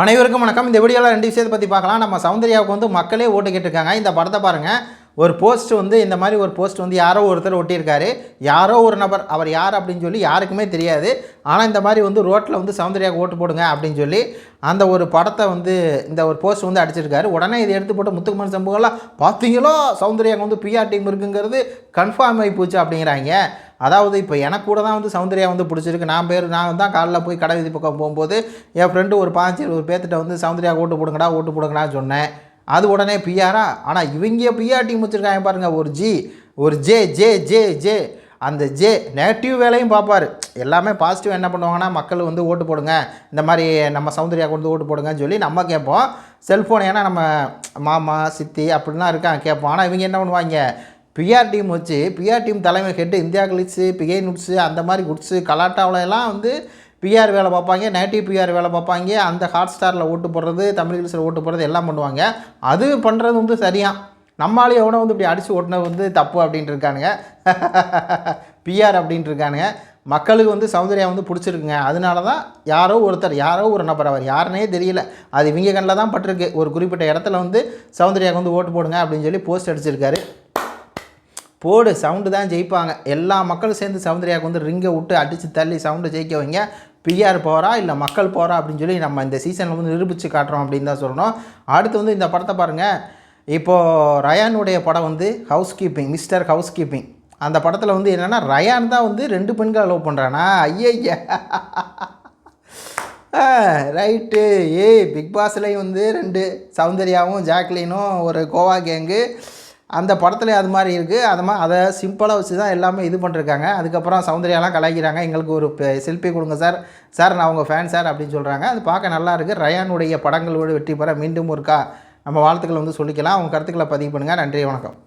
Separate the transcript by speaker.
Speaker 1: அனைவருக்கும் வணக்கம். இந்த வீடியோவில் ரெண்டு விஷயத்தை பற்றி பார்க்கலாம். நம்ம சௌந்தர்யாவுக்கு வந்து மக்களே ஓட்டு கேட்டிருக்காங்க. இந்த படத்தை பாருங்கள் ஒரு போஸ்ட் வந்து இந்த மாதிரி ஒரு போஸ்ட் வந்து யாரோ ஒருத்தர் ஒட்டியிருக்காரு. யாரோ ஒரு நபர் அவர் யார் அப்படின்னு சொல்லி யாருக்குமே தெரியாது. ஆனால் இந்த மாதிரி வந்து ரோட்டில் வந்து சௌந்தர்யாவுக்கு ஓட்டு போடுங்க அப்படின்னு சொல்லி அந்த ஒரு படத்தை வந்து இந்த ஒரு போஸ்ட் வந்து அடிச்சிருக்காரு. உடனே இதை எடுத்து போட்டு முத்துக்குமார் சம்பவம்லாம் பார்த்தீங்களோ சௌந்தர்யாவுக்கு வந்து பிஆர் டீம் இருக்குங்கிறது கன்ஃபார்ம் ஆகி போச்சு அப்படிங்கிறாங்க. அதாவது இப்போ எனக்கு கூட தான் வந்து சௌந்தர்யா வந்து பிடிச்சிருக்கு. நான் பேர் நான் தான் காலைல போய் கடை வீதி பக்கம் போகும்போது என் ஃப்ரெண்டு ஒரு பாஞ்சு ஒரு பேர்த்திட்ட வந்து சௌந்தர்யா ஓட்டு போடுங்கடா ஓட்டு போடுங்கடான்னு சொன்னேன். அது உடனே பிஆரா ஆனால் இவங்க பிஆர் டீம் வச்சுருக்காங்க பாருங்கள் ஒரு ஜி ஒரு ஜே ஜே ஜே ஜே அந்த ஜே நெகட்டிவ் வேலையும் பார்ப்பார். எல்லாமே பாசிட்டிவ் என்ன பண்ணுவாங்கன்னா மக்கள் வந்து ஓட்டு போடுங்க. இந்த மாதிரி நம்ம சௌந்தர்யா கொண்டு ஓட்டு போடுங்கன்னு சொல்லி நம்ம கேட்போம். செல்ஃபோன் ஏன்னா நம்ம மாமா சித்தி அப்படிலாம் இருக்காங்க கேட்போம். ஆனால் இவங்க என்ன பண்ணுவாங்க? பிஆர் டீம் வச்சு பிஆர் டீம் தலைமை ஹெட்டு இந்தியா கிளிட்ஸு பிகை நுட்ஸு அந்த மாதிரி குட்ஸு கலாட்டாவிலலாம் எல்லாம் வந்து பிஆர் வேலை பார்ப்பாங்க நேட்டிவ் பிஆர் வேலை பார்ப்பாங்க அந்த ஹாட் ஸ்டாரில் ஓட்டு போடுறது தமிழ் கிளிஸில் ஓட்டு போடுறது எல்லாம் பண்ணுவாங்க. அது பண்ணுறது வந்து சரியாக நம்மளாலே எவனோ வந்து இப்படி அடித்து ஓட்டினது வந்து தப்பு அப்படின்ட்டு இருக்கானுங்க. பிஆர் அப்படின்ட்டு இருக்கானுங்க. மக்களுக்கு வந்து சௌந்தர்யா வந்து பிடிச்சிருக்குங்க. அதனால தான் யாரோ ஒருத்தர் யாரோ ஒரு நபர் அவர் யாருனே தெரியல. அது இவங்க கண்ணில் தான் பட்டிருக்கு. ஒரு குறிப்பிட்ட இடத்துல வந்து சௌந்தர்யாவுக்கு வந்து ஓட்டு போடுங்க அப்படின்னு சொல்லி போஸ்ட் அடிச்சிருக்காரு. போடு சவுண்டு தான் ஜெயிப்பாங்க. எல்லா மக்களும் சேர்ந்து சவுந்தர்யாவுக்கு வந்து ரிங்கை விட்டு அடித்து தள்ளி சவுண்டு ஜெயிக்க வைங்க. பிஆர் போகிறா இல்லை மக்கள் போகிறா அப்படின்னு சொல்லி நம்ம இந்த சீசனில் வந்து நிரூபித்து காட்டுறோம் அப்படின்னு தான் சொல்லணும். அடுத்து வந்து இந்த படத்தை பாருங்கள் இப்போது ரயானுடைய படம் வந்து house keeping mister house keeping அந்த படத்தில் வந்து என்னென்னா ரயான் தான் வந்து ரெண்டு பெண்களை லவ் பண்ணுறானா ஐயய்யா. ரைட்டு ஏய் பிக் பாஸ்லேயும் வந்து ரெண்டு சௌந்தர்யாவும் ஜாக்லினும் ஒரு கோவா கேங்கு அந்த படத்துல அது மாதிரி இருக்குது அது மாதிரி அதை சிம்பிளாக வச்சு தான் எல்லாமே இது பண்ணிருக்காங்க. அதுக்கப்புறம் சௌந்தர்யாலாம் கலாய்க்கிறாங்க. எங்களுக்கு ஒரு செல்ஃபி கொடுங்க சார் சார் நான் உங்கள் ஃபேன் சார் அப்படின்னு சொல்கிறாங்க அது பார்க்க நல்லா இருக்குது ரயானுடைய படங்களோடு வெற்றி பெற மீண்டும் ஒருக்கா நம்ம வாழ்த்துக்களை வந்து சொல்லிக்கலாம். உங்கள் கருத்துக்களை பதிவு பண்ணுங்கள் நன்றி வணக்கம்.